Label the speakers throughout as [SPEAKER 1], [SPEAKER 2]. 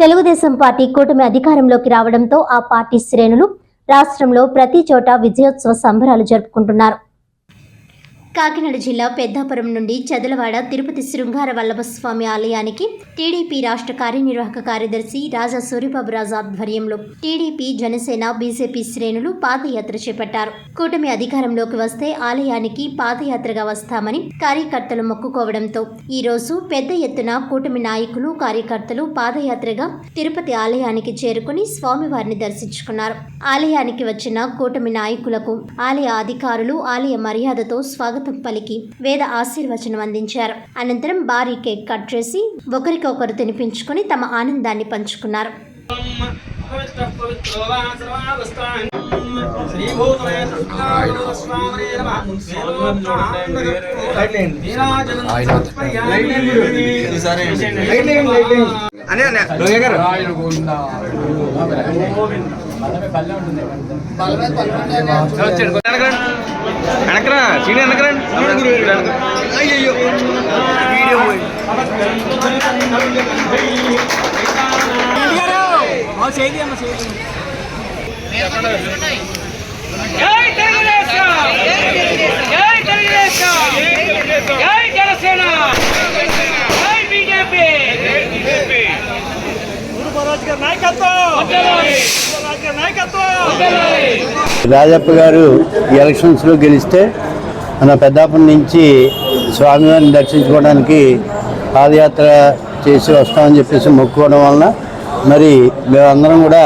[SPEAKER 1] Telugu Desam party కూటమి అధికారంలోకి రావడంతో ఆ పార్టీ శ్రేణులు రాష్ట్రంలో ప్రతి చోట విజయోత్సవ సంబరాలు జరుపుకుంటున్నారు. కాకినాడ జిల్లా పెద్దాపురం నుండి చదలవాడ తిరుపతి శృంగార వల్లభస్వామి ఆలయానికి టీడీపీ రాష్ట్ర కార్యనిర్వాహక కార్యదర్శి రాజా సూర్యబాబు రాజు ఆధ్వర్యంలో టీడీపీ జనసేన బీజేపీ శ్రేణులు పాదయాత్ర చేపట్టారు. కూటమి అధికారంలోకి వస్తే ఆలయానికి పాదయాత్రగా వస్తామని కార్యకర్తలు మొక్కుకోవడంతో ఈ రోజు పెద్ద ఎత్తున కూటమి నాయకులు కార్యకర్తలు పాదయాత్రగా తిరుపతి ఆలయానికి చేరుకుని స్వామివారిని దర్శించుకున్నారు. ఆలయానికి వచ్చిన కూటమి నాయకులకు ఆలయ అధికారులు ఆలయ మర్యాదతో స్వాగతం పలికి వేద ఆశీర్వచనం అందించారు అనంతరం భారీ కేక్ కట్ చేసి ఒకరికొకరు తినిపించుకుని తమ ఆనందాన్ని పంచుకున్నారు
[SPEAKER 2] అనే అనే లోయ గారు వెనకరా సీని వెనకరా. అయ్యో వీడియో
[SPEAKER 3] జై తెలుగుదేశం! జై జనసేన! జై బీజేపీ!
[SPEAKER 4] రాజప్ప గారు ఎలక్షన్స్లో గెలిస్తే మన పెద్దాపురం నుంచి స్వామివారిని దర్శించుకోవడానికి పాదయాత్ర చేసి వస్తామని చెప్పేసి మొక్కుకోవడం వలన మరి మేమందరం కూడా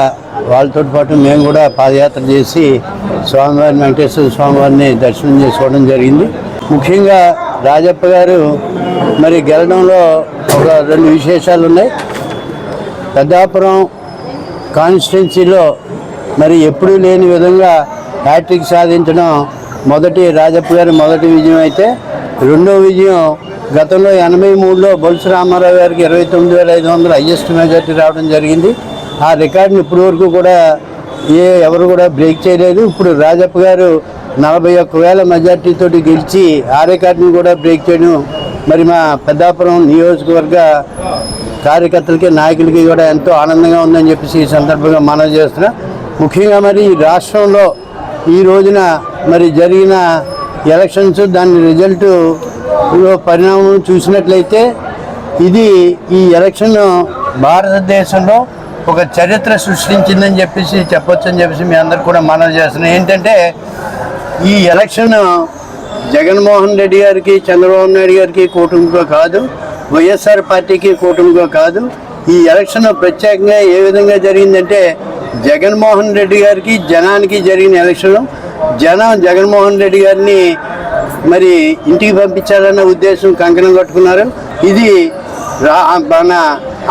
[SPEAKER 4] వాళ్ళతో పాటు మేము కూడా పాదయాత్ర చేసి స్వామివారిని వెంకటేశ్వర స్వామివారిని దర్శనం చేసుకోవడం జరిగింది. ముఖ్యంగా రాజప్ప గారు మరి గెలడంలో ఒక రెండు విశేషాలు ఉన్నాయి పెద్దాపురం కాన్స్టిట్యున్సీలో మరి ఎప్పుడూ లేని విధంగా హ్యాట్రిక్ సాధించడం మొదటి రాజప్ప గారి మొదటి విజయం అయితే రెండో విజయం గతంలో ఎనభై మూడులో బొలుసు రామారావు గారికి ఇరవై తొమ్మిది వేల ఐదు వందల హయ్యెస్ట్ మెజార్టీ రావడం జరిగింది. ఆ రికార్డుని ఇప్పటి వరకు కూడా ఏ ఎవరు కూడా బ్రేక్ చేయలేదు. ఇప్పుడు రాజప్ప గారు నలభై ఒక్క వేల మెజార్టీతో గెలిచి ఆ రికార్డుని కూడా బ్రేక్ చేయడం మరి మా పెద్దాపురం నియోజకవర్గ కార్యకర్తలకి నాయకులకి కూడా ఎంతో ఆనందంగా ఉందని చెప్పేసి ఈ సందర్భంగా మనం చేస్తున్నా. ముఖ్యంగా మరి ఈ రాష్ట్రంలో ఈ రోజున మరి జరిగిన ఎలక్షన్స్ దాని రిజల్ట్ పరిణామం చూసినట్లయితే ఇది ఈ ఎలక్షన్ భారతదేశంలో ఒక చరిత్ర సృష్టించిందని చెప్పేసి చెప్పొచ్చని చెప్పేసి మీ అందరు కూడా మనం చేస్తున్నాం ఏంటంటే ఈ ఎలక్షన్ జగన్మోహన్ రెడ్డి గారికి చంద్రబాబు నాయుడు గారికి కూటమిగా కాదు వైఎస్ఆర్ పార్టీకి కూటమిగా కాదు ఈ ఎలక్షన్ ప్రత్యేకంగా ఏ విధంగా జరిగిందంటే జగన్మోహన్ రెడ్డి గారికి జనానికి జరిగిన ఎలక్షన్. జనం జగన్మోహన్ రెడ్డి గారిని మరి ఇంటికి పంపించాలన్న ఉద్దేశం కంకణం కట్టుకున్నారు. ఇది రా మన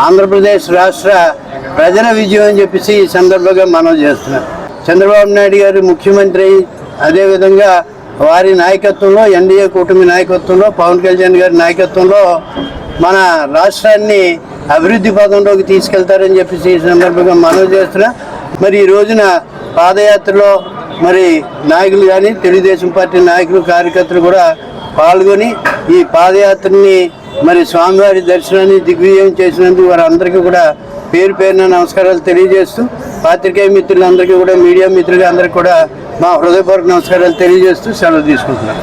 [SPEAKER 4] ఆంధ్రప్రదేశ్ రాష్ట్ర ప్రజల విజయం అని చెప్పేసి ఈ సందర్భంగా మనం చేస్తున్నాం. చంద్రబాబు నాయుడు గారు ముఖ్యమంత్రి అదేవిధంగా వారి నాయకత్వంలో ఎన్డీఏ కూటమి నాయకత్వంలో పవన్ కళ్యాణ్ గారి నాయకత్వంలో మన రాష్ట్రాన్ని అభివృద్ధి పదంలోకి తీసుకెళ్తారని చెప్పేసి ఈ సందర్భంగా మనం చేస్తున్నాం. మరి ఈ రోజున పాదయాత్రలో మరి నాయకులు కానీ తెలుగుదేశం పార్టీ నాయకులు కార్యకర్తలు కూడా పాల్గొని ఈ పాదయాత్రని మరి స్వామివారి దర్శనాన్ని దిగ్విజయం చేసినందుకు వారందరికీ కూడా పేరు పేరున నమస్కారాలు తెలియజేస్తూ పాత్రికేయ మిత్రులందరికీ కూడా మీడియా మిత్రులు అందరికీ కూడా మా హృదయపూర్వక నమస్కారాలు తెలియజేస్తూ సెలవు తీసుకుంటున్నాను.